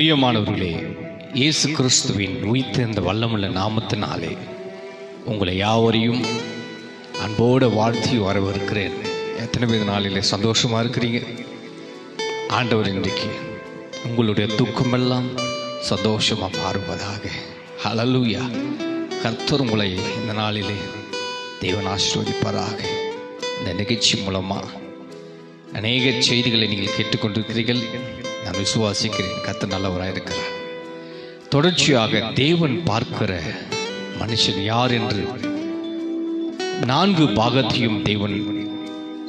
பிரியமானவர்களே இயேசு கிறிஸ்துவின் உயிர்த்தெழுந்த வல்லமுள்ள நாமத்தினாலே உங்களை யாவரையும் அன்போடு வாழ்த்தி வரவிருக்கிறேன் எத்தனை பேர் நாளில் சந்தோஷமாக இருக்கிறீங்க? ஆண்டவர் இன்றைக்கு உங்களுடைய துக்கமெல்லாம் சந்தோஷமாக மாறுவதாக. ஹalleluya கர்த்தர் உங்களை இந்த நாளிலே தேவன் ஆசீர்வதிப்பாராக. இந்த நிகழ்ச்சி மூலமா அநேக செய்திகளை நீங்கள் கேட்டுக்கொண்டிருக்கிறீர்கள். நான் விசுவாசிக்கிறேன். கத்த நல்லவராக இருக்கிறார். தொடர்ச்சியாக தேவன் பார்க்கிற மனுஷன் யார் என்று நான்கு பாகத்தையும் தேவன்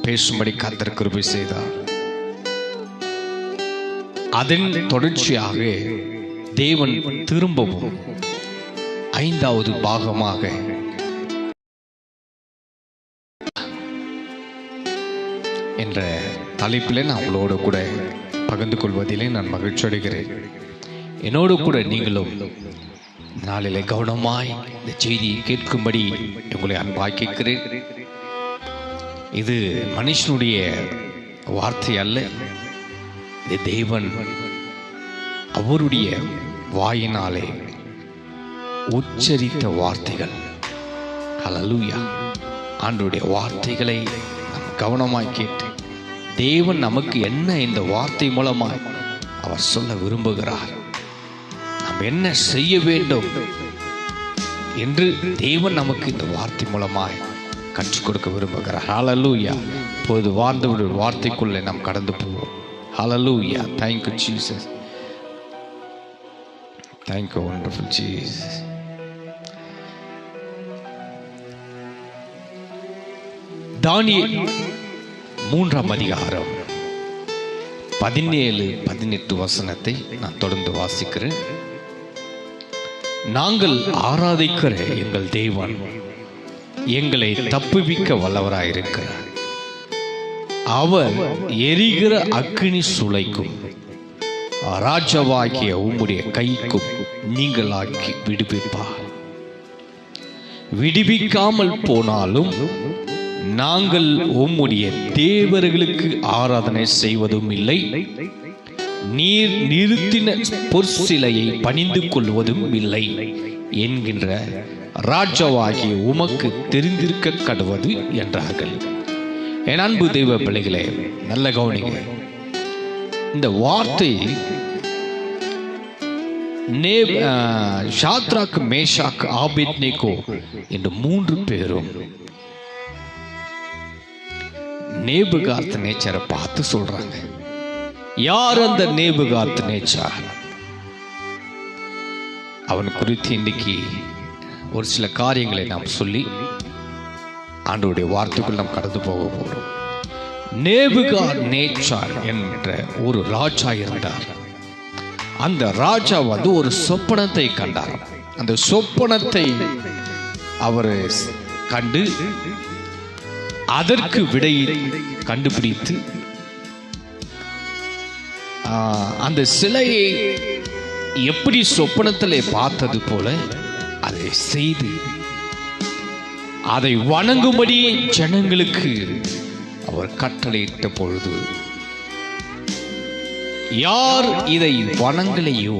பேசும்படி கத்தர் கிருபை செய்தார். அதன் தொடர்ச்சியாக தேவன் திரும்பவும் ஐந்தாவது பாகமாக என்ற தலைப்பில் நான் உங்களோட கூட பகிர்ந்து கொள்வதிலே நான் மகிழ்ச்சி அடைகிறேன் என்னோடு கூட நீங்களும் நாளிலே கவனமாய் இந்த செய்தியை கேட்கும்படி உங்களை அன்பாய் கேட்கிறேன். இது மனுஷனுடைய வார்த்தை அல்ல. இது தேவன் அவருடைய வாயினாலே உச்சரித்த வார்த்தைகள். ஹalleluya ஆண்டுடைய வார்த்தைகளை நாம் கவனமாய் கேட்டு தேவன் நமக்கு என்ன இந்த வார்த்தை மூலமாய் அவர் சொல்ல விரும்புகிறார்? நாம் என்ன செய்ய வேண்டும் என்று தேவன் நமக்கு இந்த வார்த்தை மூலமாய் கற்றுக் கொடுக்க விரும்புகிறார். ஹாலலூயா இப்போது வாழ்ந்தவருடைய வார்த்தைக்குள்ளே நாம் கடந்து போவோம். Hallelujah thank you Jesus thank you wonderful Jesus wonderful மூன்றாம் அதிகாரம். பதினேழு பதினெட்டு வசனத்தை நான் தொடர்ந்து வாசிக்கிறேன். நாங்கள் ஆராதிக்கிற எங்கள் தெய்வன் எங்களை தப்புவிக்க வல்லவராயிருக்கிறார். அவர் எரிகிற அக்னி சுளைக்கும். ராஜாவாகிய உம்முடைய கைக்கும் நீங்களாக்கி விடுவிப்பார். விடுவிக்காமல் போனாலும் நாங்கள் உம்முடைய தேவர்களுக்கு ஆராதனை செய்வதும் இல்லை. நீர் நிறுத்தின பொற்சிலையை பணிந்து கொள்வதும் இல்லை என்கின்ற ராஜாவாகிய உமக்கு தெரிந்திருக்க கடுவது என்றார்கள். என் அன்பு தெய்வ பிள்ளைகளே நல்ல கவனிங்க. இந்த வார்த்தை நே ஷாத்ராக் மேஷாக் ஆபேத்னேகோ என்று மூன்று பேரும் நேபுகாத் நேச்சரை பார்த்து சொல்றாங்க. யார் அந்த நேபுகாத் நேச்சார் அவன் குறித்து இன்னைக்கு ஒரு சில காரியங்களை நாம் சொல்லி ஆண்டோடைய வார்த்தைக்குள் நாம் கடந்து போக போகிறோம் நேபுகா நேச்சார் என்ற ஒரு ராஜா இருந்தார். அந்த ராஜா வந்து ஒரு சொப்பனத்தை கண்டார் அந்த சொப்பனத்தை அவர் கண்டு அதற்கு விடையை கண்டுபிடித்து ஆஹ், அந்த சிலையை எப்படி சொப்பனத்திலே பார்த்தது போல அதை செய்து அதை வணங்கும்படி ஜனங்களுக்கு அவர் கட்டளையிட்ட பொழுது யார் இதை வணங்கலையோ?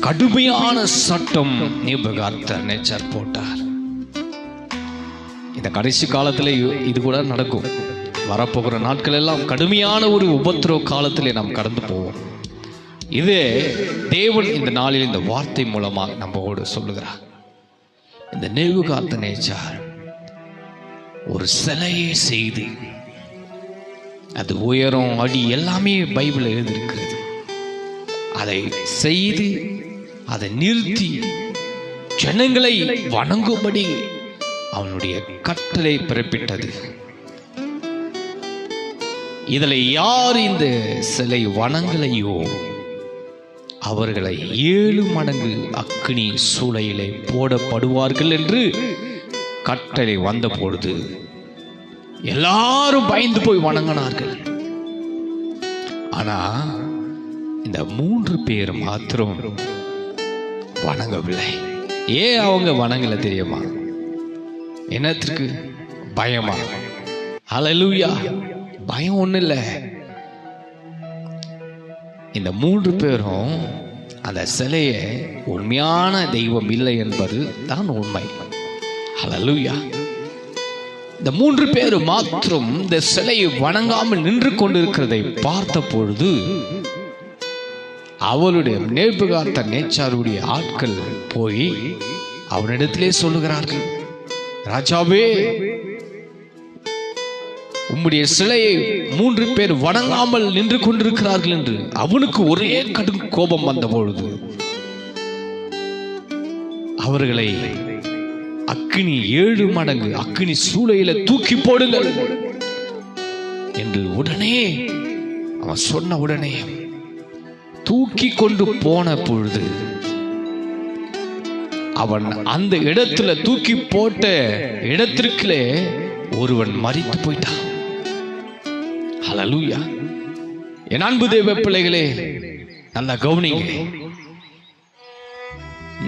கடுமையான சட்டம் நிபுகார்த்த நேச்சர் போட்டார். இந்த கடைசி காலத்துல இது கூட நடக்கும். வரப்போகிற நாட்கள் எல்லாம் கடுமையான ஒரு உபத்திரவ காலத்திலே நாம் கடந்து போவோம். இது தேவன் இந்த நாளில் இந்த வார்த்தை மூலமா நம்மோடு சொல்லுகிறார். இந்த நேவுகாத்த நேச்சார் ஒரு சிலையை செய்து அது உயரம் அடி எல்லாமே பைபிள் எழுதியிருக்கிறது. அதை செய்து அதை நிறுத்தி ஜனங்களை வணங்கும்படி அவனுடைய கட்டளை பிறப்பிட்டது. இதில் யார் இந்த சிலை வணங்கலையோ அவர்களை ஏழு மடங்கு அக்னி சூளையிலே போடப்படுவார்கள் என்று கட்டளை வந்த பொழுது எல்லாரும் பயந்து போய் வணங்கினார்கள். ஆனா இந்த மூன்று பேர் மாத்திரம் வணங்கவில்லை. ஏன் அவங்க வணங்கல தெரியுமா? என்னத்திற்கு பயமா? ஹalleluya பயம் ஒன்றும் இல்லை இந்த மூன்று பேரும் அந்த சிலையை உண்மையான தெய்வம் இல்லை என்பது தான் உண்மை. ஹalleluya இந்த மூன்று பேர் மாத்திரம் இந்த சிலையை வணங்காமல் நின்று கொண்டிருக்கிறதை பார்த்த பொழுது அவளுடைய நேர்புகார்த்த நேச்சாருடைய ஆட்கள் போய் அவனிடத்திலே சொல்லுகிறார்கள். ராஜாவே உம்முடைய சிலையை மூன்று பேர் வணங்காமல் நின்று கொண்டிருக்கிறார்கள் என்று அவனுக்கு ஒரே கடும் கோபம் வந்த பொழுது அவர்களை அக்கினி ஏழு மடங்கு அக்கினி சூளையில தூக்கி போடுங்கள் என்று உடனே அவன் சொன்ன உடனே தூக்கி கொண்டு போன பொழுது அவன் அந்த இடத்துல தூக்கி போட்ட இடத்திற்குலே ஒருவன் மறித்து போயிட்டான். ஹalleluya. என் அன்பு தேவ பிள்ளைகளே நல்லா கவனிங்க.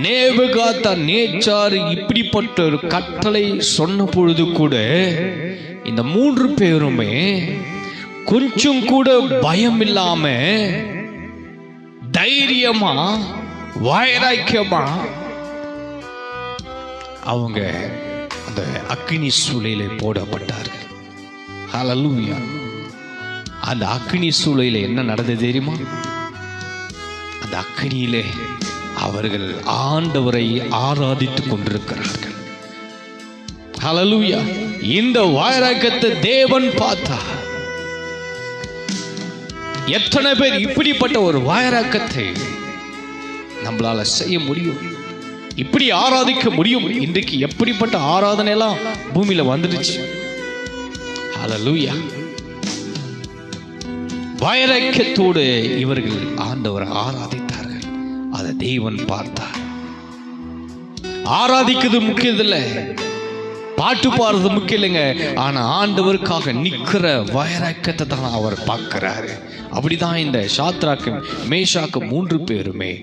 நேபுகாத்தா நேச்சார் இப்படிப்பட்ட ஒரு கட்டளை சொன்ன பொழுது கூட இந்த மூன்று பேருமே கொஞ்சம் கூட பயம் இல்லாம தைரியமா வைராக்கியமா அவங்க அந்த அக்னி சூளையிலே போடப்பட்டார்கள். ஹalleluya அந்த அக்னி சூளையில என்ன நடந்தது தெரியுமா? அந்த அக்னியிலே அவர்கள் ஆண்டவரை ஆராதித்துக் கொண்டிருக்கிறார்கள். ஹலலூயா இந்த வாயரகத்தை தேவன் பார்த்தா எத்தனை பேர் இப்படிப்பட்ட ஒரு வைராக்கத்தை நம்மளால செய்ய முடியும்? இப்படி ஆராதிக்க முடியும்? இன்றைக்கு எப்படிப்பட்ட ஆராதனை எல்லாம் பூமியில வந்துடுச்சு? ஹalleluya இவர்கள் ஆண்டவரை ஆராதித்தார்கள். அதை தெய்வன் பார்த்தார். ஆராதிக்கிறது முக்கியம் இல்லை பாட்டு பாடுறது முக்கியம் இல்லைங்க. ஆனா ஆண்டவருக்காக நிக்கிற வைராக்கியத்தை தான் அவர் பார்க்கிறாரு. அப்படிதான் இந்த சாத்ராக்கு மேஷாக்கு மூன்று பேருமே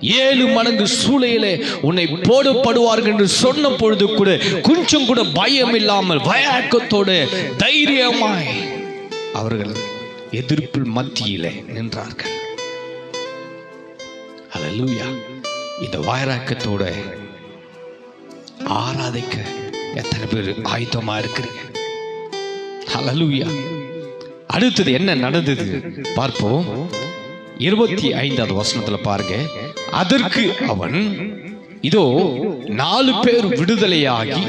ஏழு மடங்கு சூளையிலே உன்னை போடப்படுவார்கள் என்று சொன்ன பொழுது கூட கொஞ்சம் கூட பயம் இல்லாமல் வயக்கத்தோடு தைரியமாய் அவர்கள் எதிர்ப்பில் மத்தியிலே நின்றார்கள். இந்த வைராக்கத்தோட ஆராதிக்க எத்தனை பேர் ஆயுதமா இருக்கிறீங்க? ஹalleluya அடுத்தது என்ன நடந்தது? பார்ப்போம். இருபத்தி ஐந்தாவது வசனத்துல பாருங்க. அதற்கு அவன் இதோ நாலு பேர் விடுதலையாகி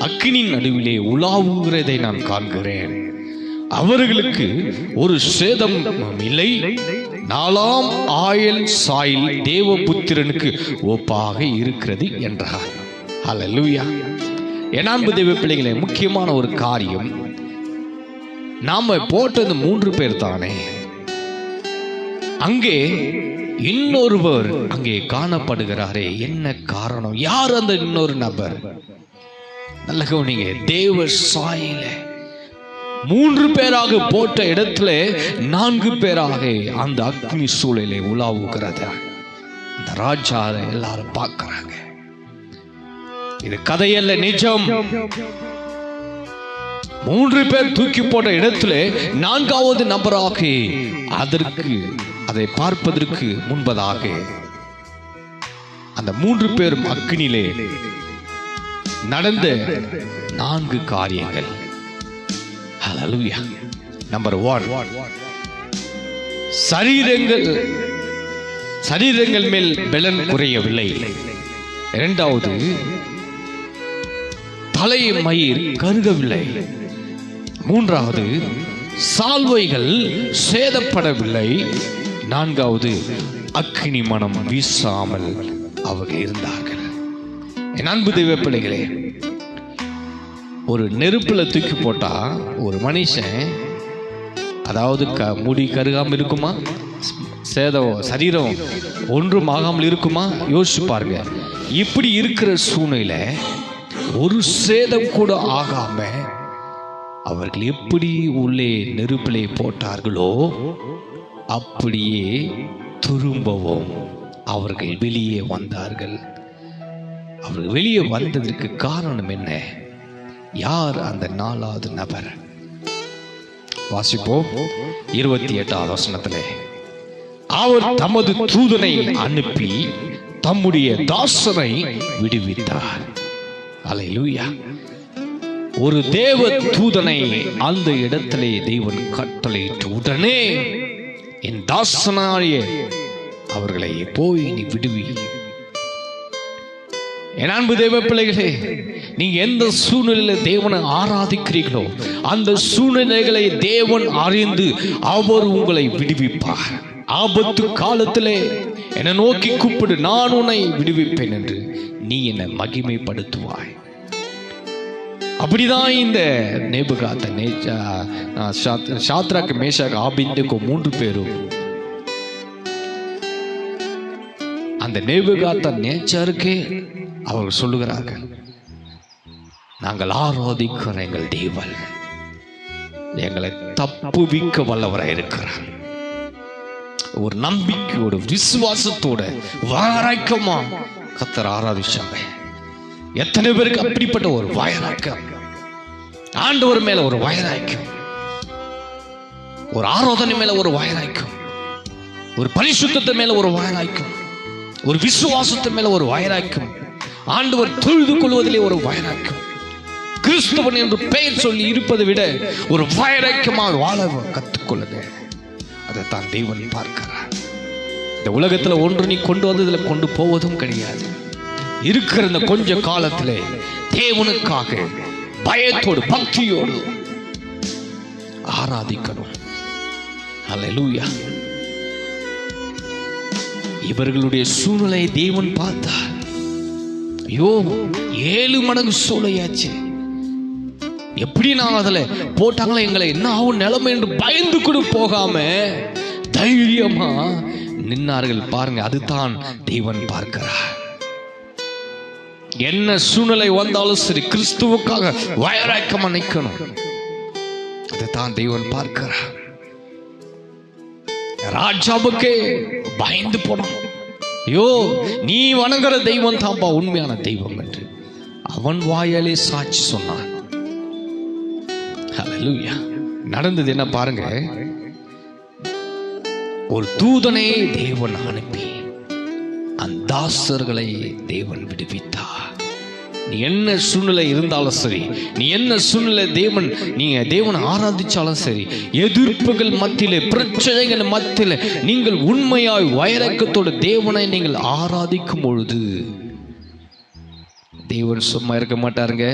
அக்கினின் நடுவிலே உலாவுகிறதை நான் காண்கிறேன். அவர்களுக்கு ஒரு சேதம் இல்லை. நாலாம் ஆயல் சாயில் தேவபுத்திரனுக்கு ஒப்பாக இருக்கிறது என்றார். அலலுயா என் தேவ பிள்ளைகளே முக்கியமான ஒரு காரியம். நாம போட்டது மூன்று பேர் தானே. அங்கே இன்னொருவர் அங்கே காணப்படுகிறாரே. என்ன காரணம்? யார் அந்த இன்னொரு நபர்? நல்ல கவனிங்க தேவ சாயில. மூன்று பேராக போட்ட இடத்துல நான்கு பேராக அந்த அக்னி சூழலை உலாவுகிறது. அந்த ராஜா எல்லாரும் பார்க்கிறாங்க. இது கதையல்ல நிஜம். மூன்று பேர் தூக்கி போட்ட இடத்துல நான்காவது நபராக அதற்கு அதை பார்ப்பதற்கு முன்பதாக அந்த மூன்று பேரும் அக்னியிலே நடந்த நான்கு காரியங்கள். நம்பர் ஒன் சரீரங்கள் சரீரங்கள் மேல் பலன் குறையவில்லை. இரண்டாவது தலை மயிர் கருகவில்லை. மூன்றாவது சால்வைகள் சேதப்படவில்லை. நான்காவது அக்கினி மனம் வீசாமல் அவர்கள் இருந்தார்கள். என் அன்பு தெய்வ பிள்ளைகளே ஒரு நெருப்பில் தூக்கி போட்டா ஒரு மனுஷன் அதாவது க முடி கருகாமல் இருக்குமா? சேதம் சரீரம் ஒன்றும் ஆகாமல் இருக்குமா? யோசிச்சு பாருங்க. இப்படி இருக்கிற சூழ்நிலை ஒரு சேதம் கூட ஆகாம அவர்கள் எப்படி உள்ளே நெருப்பிலே போட்டார்களோ அப்படியே திரும்பவும் அவர்கள் வெளியே வந்தார்கள். அவர்கள் வெளியே வந்ததற்கு காரணம் என்ன? யார் அந்த நாலாவது நபர்? வாசிப்போம். இருபத்தி எட்டாவது வசனத்திலே அவர் தமது தூதனை அனுப்பி தம்முடைய தாசனை விடுவித்தார். அலையூயா ஒரு தேவ தூதனை அந்த இடத்திலே தெய்வன் கட்டளையிட்டு உடனே என் தாசனாய அவர்களை போய் நீ விடுவி. என் அன்பு தேவ பிள்ளைகளே நீங்க எந்த சூழ்நிலையில தேவனை ஆராதிக்கிறீர்களோ அந்த சூழ்நிலைகளை தேவன் அறிந்து அவர் உங்களை விடுவிப்பார். ஆபத்து காலத்திலே என்னை நோக்கி கூப்பிடு நான் உன்னை விடுவிப்பேன் என்று நீ என்னை மகிமைப்படுத்துவாய். அப்படிதான் இந்த நேபுகாத்த நேச்சா சாத்ராக்கு மேஷாக்கு ஆபிந்துக்கு மூன்று பேரும். அந்த நேபுகாத்த நேச்சருக்கு அவர்கள் சொல்லுகிறார்கள் நாங்கள் ஆராதிக்கிற எங்கள் தேவன். எங்களை தப்புவிக்க வல்லவராக இருக்கிறார். ஒரு நம்பிக்கையோட விசுவாசத்தோட வாராய்க்கமா கத்தர் ஆராதிச்சாங்க எத்தனை பேருக்கு அப்படிப்பட்ட ஒரு வயதாக்கம்? ஆண்டவர் மேல ஒரு வயராய்க்கும் ஒரு ஆராதனை மேல ஒரு வயராய்க்கும் ஒரு பரிசுத்தத்தை மேல ஒரு வயராய்க்கும் ஒரு விசுவாசத்தை மேல ஒரு வயராய்க்கும் ஆண்டவர் தொழுது கொள்வதிலே ஒரு வயராய்க்கும் கிறிஸ்தவன் என்று பெயர் சொல்லி இருப்பதை விட ஒரு வயராய்க்கமாக வாழ அதை தான் தெய்வண்ணி பார்க்கிறார். இந்த உலகத்துல ஒன்று நீ கொண்டு வந்ததுல கொண்டு போவதும் கிடையாது. இருக்கிற இந்த கொஞ்ச காலத்திலே. தேவனுக்காக பயத்தோடு பக்தியோடு ஆராதிக்கணும். அலலூயா இவர்களுடைய சூழ்நிலையை தேவன் பார்த்தார். ஐயோ ஏழு மடங்கு சூளையாச்சு எப்படி நான் அதுல போட்டாங்களே எங்களை என்ன ஆகும் நிலைமை என்று பயந்து கூட போகாம தைரியமா நின்னார்கள். பாருங்க அதுதான் தெய்வன் பார்க்கிறார். என்ன சூழ்நிலை வந்தாலும் சரி கிறிஸ்துவுக்காக வயராக்கமா நிக்கணும். அதுதான் தெய்வன் பார்க்கிறார். ராஜாவுக்கே பயந்து போனான். ஐயோ நீ வணங்குற தெய்வம் தான்ப்பா உண்மையான தெய்வம் என்று. அவன் வாயாலே சாட்சி சொன்னான். நடந்தது என்ன பாருங்க? ஒரு தூதனை தேவன் அனுப்பி. தாசர்களை தேவன் விடுவித்தார். நீ என்ன சூழ்நிலை இருந்தாலும் சரி நீ என்ன சூழ்நிலை தேவன் நீங்க தேவனை ஆராதிச்சாலும் சரி எதிர்ப்புகள் மத்தியிலே பிரச்சனைகள் மத்தியில் நீங்கள் உண்மையாய் வைரக்கத்தோட தேவனை நீங்கள் ஆராதிக்கும் பொழுது தேவன் சும்மா இருக்க மாட்டாருங்க.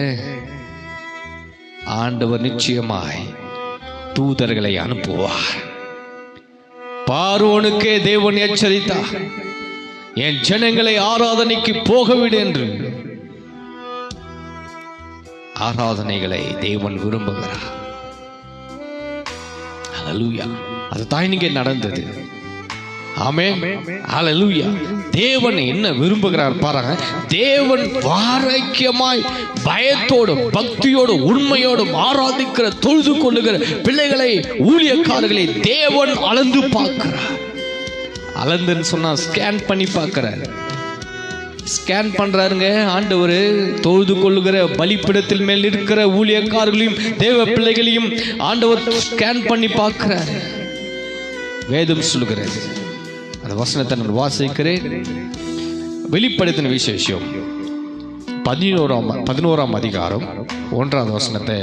ஆண்டவர் நிச்சயமாய் தூதர்களை அனுப்புவார். பார்வோனுக்கே தேவன் எச்சரித்தார். என் ஜனங்களை ஆராதனைக்கு போகவிடு என்று. ஆராதனைகளை தேவன் விரும்புகிறார். ஹalleluya அதுதான் இங்கே நடந்தது. ஆமே அலலூயா தேவன் என்ன விரும்புகிறார் பாருங்க. தேவன் வாராக்கியமாய் பயத்தோடு பக்தியோடு உண்மையோடும் ஆராதிக்கிற தொழுது கொள்ளுகிற பிள்ளைகளை ஊழியக்காரர்களை தேவன் அளந்து பார்க்கிறார். அளந்துன்னு சொன்னா ஸ்கேன் பண்ணி பார்க்கிறார். ஸ்கேன் பண்றாருங்க ஆண்டவர் தொழுது கொள்ளுகிற பலிப்பிடத்தில் மேல் இருக்கிற ஊழியக்காரர்களையும் தேவ பிள்ளைகளையும் ஆண்டவர் ஸ்கேன் பண்ணி பார்க்கிறார். வேதம் சொல்லுகிறது. அந்த வசனத்தை நான் வாசிக்கிறேன். வெளிப்படுத்தின விசேஷம். பதினோராம் பதினோராம் அதிகாரம் ஒன்றாவது வசனத்தை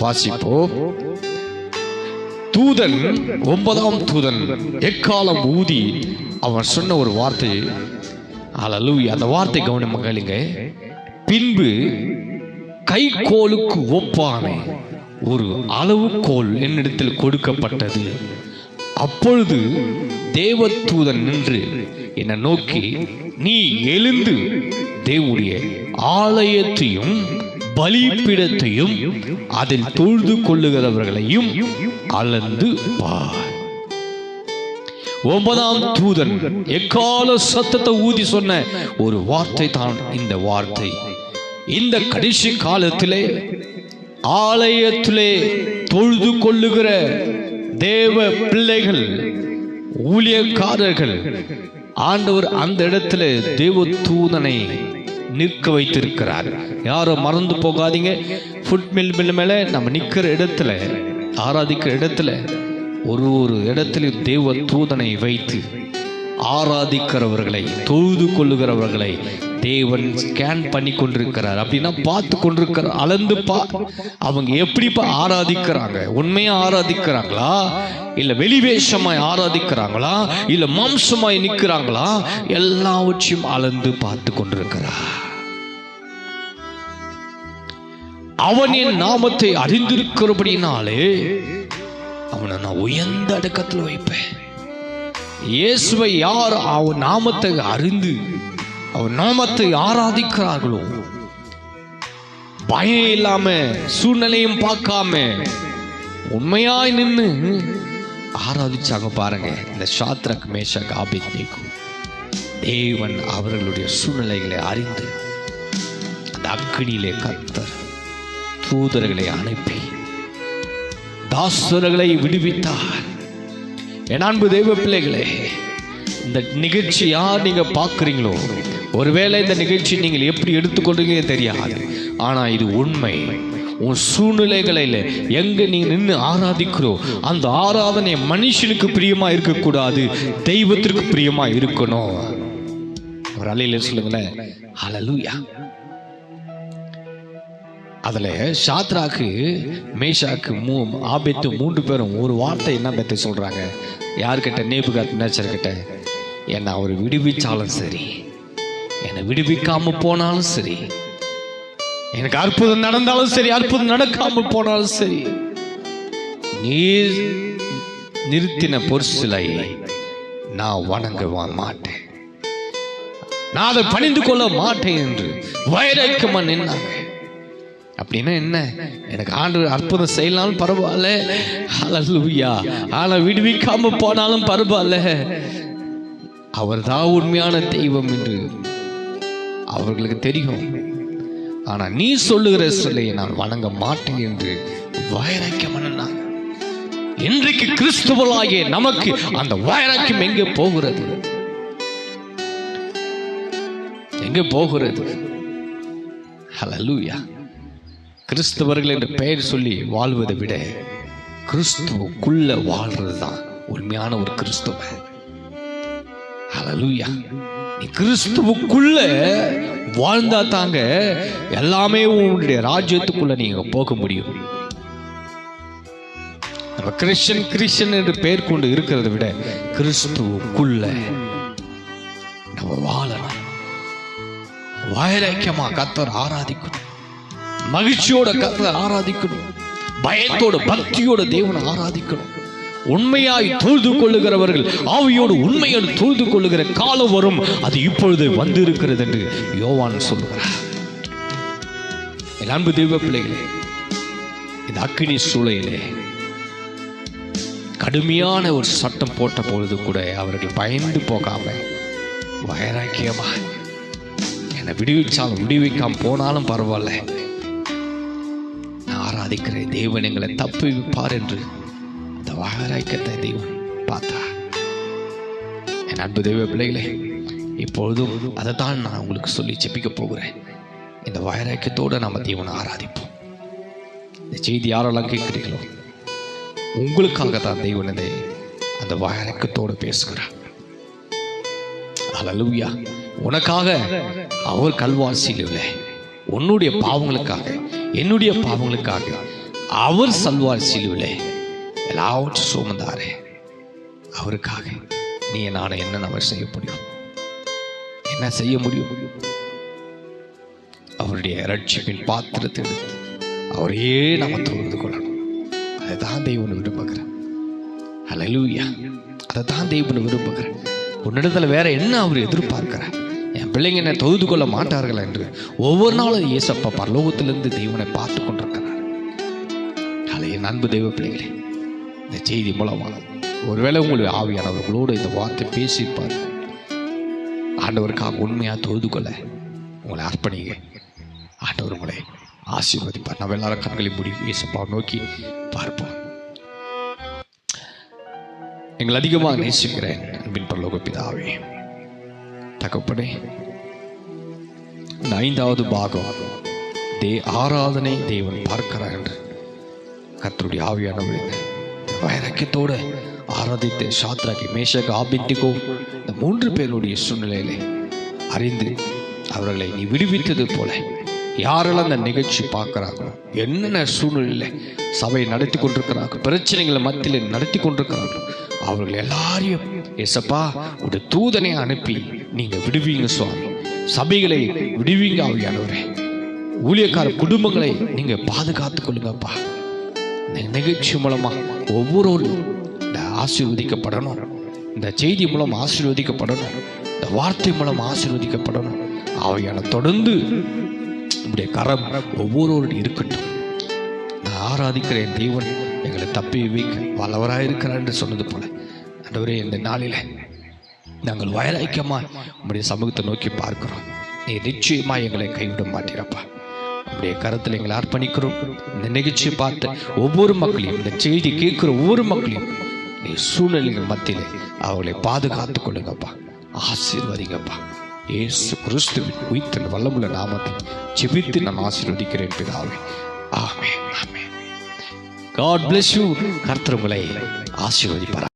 வாசிப்போம். தூதன் ஒன்பதாம் தூதன் எக்காலம் ஊதி அவன் சொன்ன ஒரு வார்த்தை. அல்லூயா அந்த வார்த்தை கவனம் கேளுங்க. பின்பு கைகோலுக்கு ஒப்பான ஒரு அளவுகோல் என்னிடத்தில் கொடுக்கப்பட்டது. அப்பொழுது தேவதூதன் நின்று என்னை நோக்கி நீ எழுந்து தேவனுடைய ஆலயத்தையும் பலிபீடத்தையும் அதில் தொழுது கொள்ளுகிறவர்களையும் அளந்து பார். ஒன்பதாம் தூதன் எக்கால சத்தத்தை ஊதி சொன்ன ஒரு வார்த்தை தான் இந்த வார்த்தை. இந்த கடைசி காலத்திலே ஆலயத்திலே தொழுது கொள்ளுகிற தேவ பிள்ளைகள் ஊழியக்காரர்கள் ஆண்டவர் அந்த இடத்துல தேவ தூதனை நிற்க வைத்திருக்கிறார். யாரும் மறந்து போகாதீங்க. ஃபுட் மில் மில் மேலே நம்ம நிற்கிற இடத்துல ஆராதிக்கிற இடத்துல ஒரு ஒரு இடத்துலையும் தேவ தூதனை வைத்து ஆராதிக்கிறவர்களை தொழுது கொள்ளுகிறவர்களை தேவன் ஸ்கேன் பண்ணி கொண்டிருக்கிறார். அப்படின்னா பார்த்து கொண்டிருக்கிறார் அளந்து பா அவங்க எப்படிப்பா ஆராதிக்கிறாங்க? உண்மையா ஆராதிக்கிறாங்களா? இல்ல வெளிவேஷமாய் ஆராதிக்கிறாங்களா? இல்ல மாம்சமாய் நிற்கிறாங்களா? எல்லாவற்றையும் அளந்து பார்த்து கொண்டிருக்கிறார். அவன் என் நாமத்தை அறிந்திருக்கிறபடினாலே அவனை நான் உயர்ந்த அடக்கத்தில் வைப்பேன். இயேசுவை யார் அவன் நாமத்தை அறிந்து அவன் நாமத்தை ஆராதிக்கிறார்களோ? பயம் இல்லாம சூழ்நிலையும் பார்க்காம உண்மையாய் நின்று ஆராதிச்சாங்க பாருங்க. இந்த சாத்ரக் மேஷக் நீக்கும் தேவன் அவர்களுடைய சூழ்நிலைகளை அறிந்து அந்த அக்கினியிலே கத்தர் தூதர்களை அனுப்பி தாசுரர்களை விடுவித்தார். என் அன்பு தெய்வ பிள்ளைகளே இந்த நிகழ்ச்சி யார் நீங்க பார்க்குறீங்களோ? ஒருவேளை இந்த நிகழ்ச்சி நீங்கள் எப்படி எடுத்துக்கொள்றீங்களே தெரியாது. ஆனா இது உண்மை. உன் சூழ்நிலைகளில் எங்க நீ நின்று ஆராதிக்கிறோ அந்த ஆராதனை மனுஷனுக்கு பிரியமா இருக்கக்கூடாது தெய்வத்திற்கு பிரியமா இருக்கணும். ஒரு அலையில சொல்லுங்களேன். ஹalleluya. அதில் ஷாத்ராக்கு மேஷாக்கு மூ ஆபத்து மூன்று பேரும் ஒரு வார்த்தை என்ன பற்றி சொல்கிறாங்க யார்கிட்ட? நேபுகாத் நேச்சர் கிட்ட. என்னை அவர் விடுவிச்சாலும் சரி. என்னை விடுவிக்காமல் போனாலும் சரி. எனக்கு அற்புதம் நடந்தாலும் சரி அற்புதம் நடக்காமல் போனாலும் சரி. நீர் நிறுத்தின பொருசிலை நான் வணங்க மாட்டேன். நான் அதை பணிந்து கொள்ள மாட்டேன் என்று வைராக்கியமா நின்னாங்க. அப்படின்னா என்ன? எனக்கு ஆண்டு அற்புதம் செய்யலாம் பரவாயில்ல. ஹalleluya ஆனா விடுவிக்காம போனாலும் பரவாயில்ல. அவர் தான் உண்மையான தெய்வம் என்று அவர்களுக்கு தெரியும். ஆனா நீ சொல்லுகிற சிலையை நான் வணங்க மாட்டேன் என்று வைராக்கியம் பண்ணாங்க இன்றைக்கு கிறிஸ்துவலாகிய நமக்கு அந்த வைராக்கியம் எங்கே போகிறது? எங்கே போகிறது? ஹalleluya கிறிஸ்தவர்கள் என்று பெயர் சொல்லி வாழ்வதை விட கிறிஸ்துவுக்குள்ள வாழ்றது தான் உண்மையான ஒரு கிறிஸ்துவ. ஹalleluya நீ கிறிஸ்துவுக்குள்ள வாழ்ந்தா தாங்க எல்லாமே உன்னுடைய ராஜ்யத்துக்குள்ள நீங்க போக முடியும். நம்ம கிறிஸ்டன் கிறிஸ்டன் என்று பெயர் கொண்டு இருக்கிறத விட கிறிஸ்துவுக்குள்ள நம்ம வாழலாம். வைராக்கியமா கத்தர் ஆராதிக்கணும். மகிழ்ச்சியோட கத்தர் ஆராதிக்கணும். பயத்தோட பக்தியோட தேவனை ஆராதிக்கணும். உண்மையாய் தொழுது கொள்ளுகிறவர்கள் ஆவியோடு உண்மையோடு தொழுது கொள்ளுகிற காலம் வரும். அது இப்பொழுது வந்திருக்கிறது என்று யோவான் சொல்லுகிறார். என் அன்பு தெய்வ பிள்ளைகளே இந்த அக்கினி சூளையிலே கடுமையான ஒரு சட்டம் போட்ட பொழுது கூட அவர்கள் பயந்து போகாம வைராக்கியமா என்னை விடுவிச்சாலும் விடுவிக்காம போனாலும் பரவாயில்ல. நான் தேவன் எங்களை தப்பு வைப்பார் என்று அந்த வைராக்கியத்தை தெய்வம் பார்த்தா என் அன்பு தெய்வ பிள்ளைகளே இப்பொழுதும் அதை தான் நான் உங்களுக்கு சொல்லி செப்பிக்க போகிறேன். இந்த வைராக்கியத்தோடு நம்ம தேவனை ஆராதிப்போம். இந்த செய்தி யாரெல்லாம் கேட்குறீங்களோ உங்களுக்காக தான் தெய்வன் இதை அந்த வைராக்கியத்தோடு பேசுகிறார். அலலுவியா உனக்காக அவர் கல்வாசியில் இல்லை உன்னுடைய பாவங்களுக்காக என்னுடைய பாவங்களுக்காக அவர் சல்வார் சிலுவிலே எல்லாவற்றும் சுமந்தாரே. அவருக்காக நீ நான் என்ன நம்ம செய்ய முடியும்? என்ன செய்ய முடியும்? அவருடைய ரட்சிப்பின் பாத்திரத்தை எடுத்து அவரையே நம்ம தொழுது கொள்ளணும். அதை தான் தெய்வன் விரும்புகிறேன் அலலூயா அதை தான் தெய்வன் விரும்புகிறேன் உன்னிடத்துல வேற என்ன அவர் எதிர்பார்க்கிறார்? என் பிள்ளைங்க என்ன தொழுது கொள்ள மாட்டார்கள் என்று ஒவ்வொரு நாளும் இயேசப்பா பரலோகத்திலிருந்து தெய்வனை பார்த்து கொண்டிருக்கிறார். என் அன்பு தெய்வ பிள்ளைகளே இந்த செய்தி மூலமாக ஒருவேளை உங்களுடைய ஆவியானவர்களோடு இந்த வார்த்தை பேசியிருப்பார் ஆண்டவருக்காக உண்மையாக தொழுது கொள்ள உங்களை அர்ப்பணிங்க. ஆண்டவர் உங்களை ஆசீர்வதிப்பார். நம்ம எல்லாரும் கண்களை மூடி இயேசப்பா நோக்கி பார்ப்போம். எங்கள் அதிகமாக நேசிக்கிறேன் அன்பின் பரலோக பிதாவே தகப்பனே இந்த ஐந்தாவது பாகம் தே ஆராதனை தேவன் பார்க்கிறார் என்று கத்தருடைய ஆவியானவர் இந்த வைராக்கியத்தோடு ஆராதித்து சாத்ராகி மேஷக் ஆபித்திகோ இந்த மூன்று பேருடைய சூழ்நிலையிலே அறிந்து அவர்களை நீ விடுவித்தது போல யாரெல்லாம் அந்த நிகழ்ச்சி பார்க்குறாங்களோ என்னென்ன சூழ்நிலையில் சபையை நடத்தி கொண்டிருக்கிறார்கள் பிரச்சனைகளை மத்தியில் நடத்தி கொண்டிருக்கிறார்களோ அவர்கள் எல்லாரையும் எசப்பா ஒரு தூதனை அனுப்பி நீங்க விடுவீங்க சுவாமி. சபைகளை விடுவீங்க ஆவியானவரே. ஊழியக்கார குடும்பங்களை நீங்க பாதுகாத்துக் கொள்ளுங்கப்பா. இந்த நிகழ்ச்சி மூலமா ஒவ்வொருவரும் இந்த ஆசீர்வதிக்கப்படணும். இந்த செய்தி மூலம் ஆசீர்வதிக்கப்படணும். இந்த வார்த்தை மூலம் ஆசீர்வதிக்கப்படணும். அவையான தொடர்ந்து நம்முடைய கரம் ஒவ்வொருவரும் இருக்கட்டும். நான் ஆராதிக்கிற என் தேவன். எங்களை தப்பி வைக்க வல்லவராக இருக்கிறார் என்று சொன்னது போல. அன்றவரே இந்த நாளில நாங்கள் வயலைக்கமாக உங்களுடைய சமூகத்தை நோக்கி பார்க்கிறோம். நீ நிச்சயமா எங்களை கைவிட மாட்டீரப்பா. உங்களுடைய கருத்தில் எங்களை அர்ப்பணிக்கிறோம். இந்த நிகழ்ச்சியை பார்த்த ஒவ்வொரு மக்களையும் இந்த செய்தி கேட்குற ஒவ்வொரு மக்களையும் நீ சூழ்நிலைகள் மத்தியில் அவர்களை பாதுகாத்து கொள்ளுங்கப்பா. ஆசீர்வதிங்கப்பா. ஏசு கிறிஸ்துவின் உயிர்த்தன் வல்லமுள்ள நாமத்தில் ஜெபித்து நான் ஆசீர்வதிக்கிறேன் பிதாவே. ஆமே ஆமே காட் பிளஸ் யூ கர்த்தர் உங்களை ஆசீர்வதிப்பார்